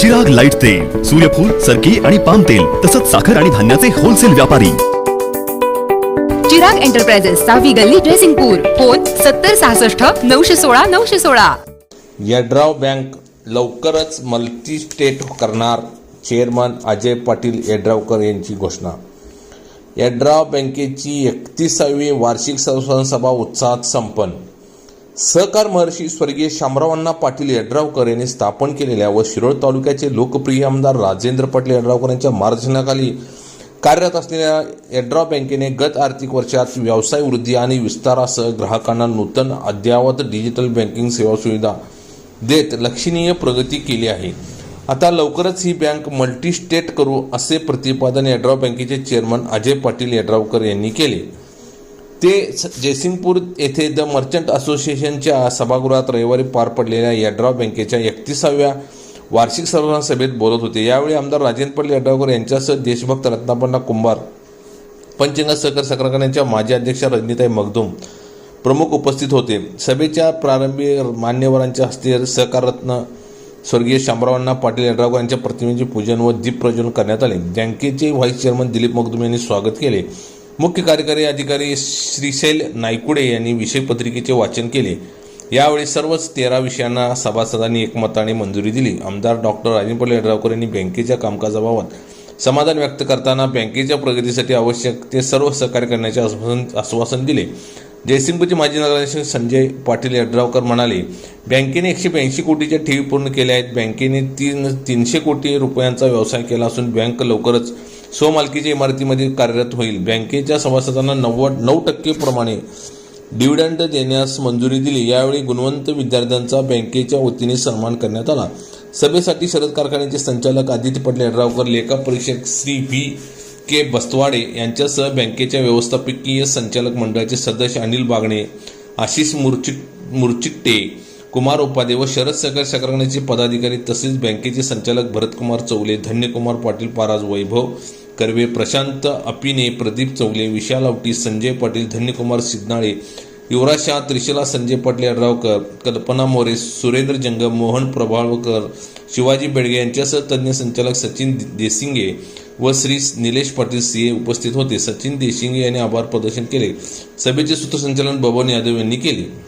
जग लाइट तेल सूर्यफूल सरकी आणि पाम तेल तसंच साखर आणि धान्याचे होलसेल व्यापारी. चिराग एंटरप्राइजेस सहावी गल्ली ड्रेसिंगपूर फोन सत्तर सहासष्ट नऊशे सोळा नऊशे सोळा. यड्राव बँक लवकरच मल्टी स्टेट करणार चेअरमन अजय पाटील यड्रावकर यांची घोषणा. यड्राव बँकेची एकतीसावी वार्षिक संस्थापन सभा उत्साहात संपन्न. सहकार महर्षी स्वर्गीय शामरावांना पाटील यड्रावकर यांनी स्थापन केलेल्या व शिरोळ तालुक्याचे लोकप्रिय आमदार राजेंद्र पाटील यड्रावकर यांच्या मार्गदर्शनाखाली कार्यरत असलेल्या यड्राव बँकेने गत आर्थिक वर्षात व्यवसाय वृद्धी आणि विस्तारासह ग्राहकांना नूतन अद्ययावत डिजिटल बँकिंग सेवा सुविधा देत लक्षणीय प्रगती केली आहे. आता लवकरच ही बँक मल्टी स्टेट करू असे प्रतिपादन यड्राव बँकेचे चेअरमन अजय पाटील यड्रावकर यांनी केले. ते स- जयसिंगपूर येथे द मर्चंट असोसिएशनच्या सभागृहात रविवारी पार पडलेल्या यड्राव बँकेच्या एकतीसाव्या वार्षिक सर्वसाधारण सभेत बोलत होते. यावेळी आमदार राजेंद्र पाटील यड्रावकर यांच्यासह देशभक्त रत्नापन्ना कुंभार पंचगंगा सहकार संघटनेच्या माजी अध्यक्षा रजनीताई मगदूम प्रमुख उपस्थित होते. सभेच्या प्रारंभी मान्यवरांच्या हस्ते सहकाररत्न स्वर्गीय शामरावांना पाटील यड्रावकर यांच्या प्रतिमेचे पूजन व दीप प्रज्वलन करण्यात आले. बँकेचे व्हाईस चेअरमन दिलीप मगदूम यांनी स्वागत केले. मुख्य कार्यकारी अधिकारी श्रीशैल नायकुडे यांनी विषय पत्रिकेचे वाचन केले. यावेळी सर्वच तेरा विषयांना सभासदांनी एकमताने मंजुरी दिली. आमदार डॉक्टर राजेंद्र यड्रावकर यांनी बँकेच्या कामकाजाबाबत समाधान व्यक्त करताना बँकेच्या प्रगतीसाठी आवश्यक ते सर्व सहकार्य करण्याचे आश्वासन आश्वासन दिले. जयसिंगपूरचे माजी नगराध्यक्ष संजय पाटील यड्रावकर म्हणाले बँकेने एकशे ब्याऐंशी कोटीच्या ठेवी पूर्ण केल्या आहेत. बँकेने तीन तीनशे कोटी रुपयांचा व्यवसाय केला असून बँक लवकरच स्वमालकीच्या इमारतीमध्ये कार्यरत होईल. बँकेच्या सभासदांना नव्वद नऊ टक्के प्रमाणे डिव्हिडंड देण्यास मंजुरी दिली. यावेळी गुणवंत विद्यार्थ्यांचा बँकेच्या वतीने सन्मान करण्यात आला. सभेसाठी शरद कारखान्याचे संचालक आदित्य पटेल यड्रावकर लेखा परीक्षक श्री व्ही. के. बस्तवाडे यांच्यासह बँकेच्या व्यवस्थापकीय संचालक मंडळाचे सदस्य अनिल बागणे आशिष मुरचिट मुरचिट्टे कुमार उपाध्ये व शरद सहकार कारखान्याचे पदाधिकारी तसेच बँकेचे संचालक भरतकुमार चौले धन्यकुमार पाटील पाराज वैभव कर्वे प्रशांत अपिने प्रदीप चौले विशाल आवटी संजय पाटील धन्यकुमार सिद्नाळे युवराज शाह त्रिशला संजय पाटील यड्रावकर कल्पना मोरे सुरेंद्र जंगम मोहन प्रभावकर शिवाजी बेडगे यांच्यासह तज्ज्ञ संचालक सचिन देसिंगे व श्री निलेश पाटील सीए उपस्थित होते. सचिन देशिंगे यांनी आभार प्रदर्शन केले. सभेचे सूत्रसंचालन बबन यादव यांनी केले.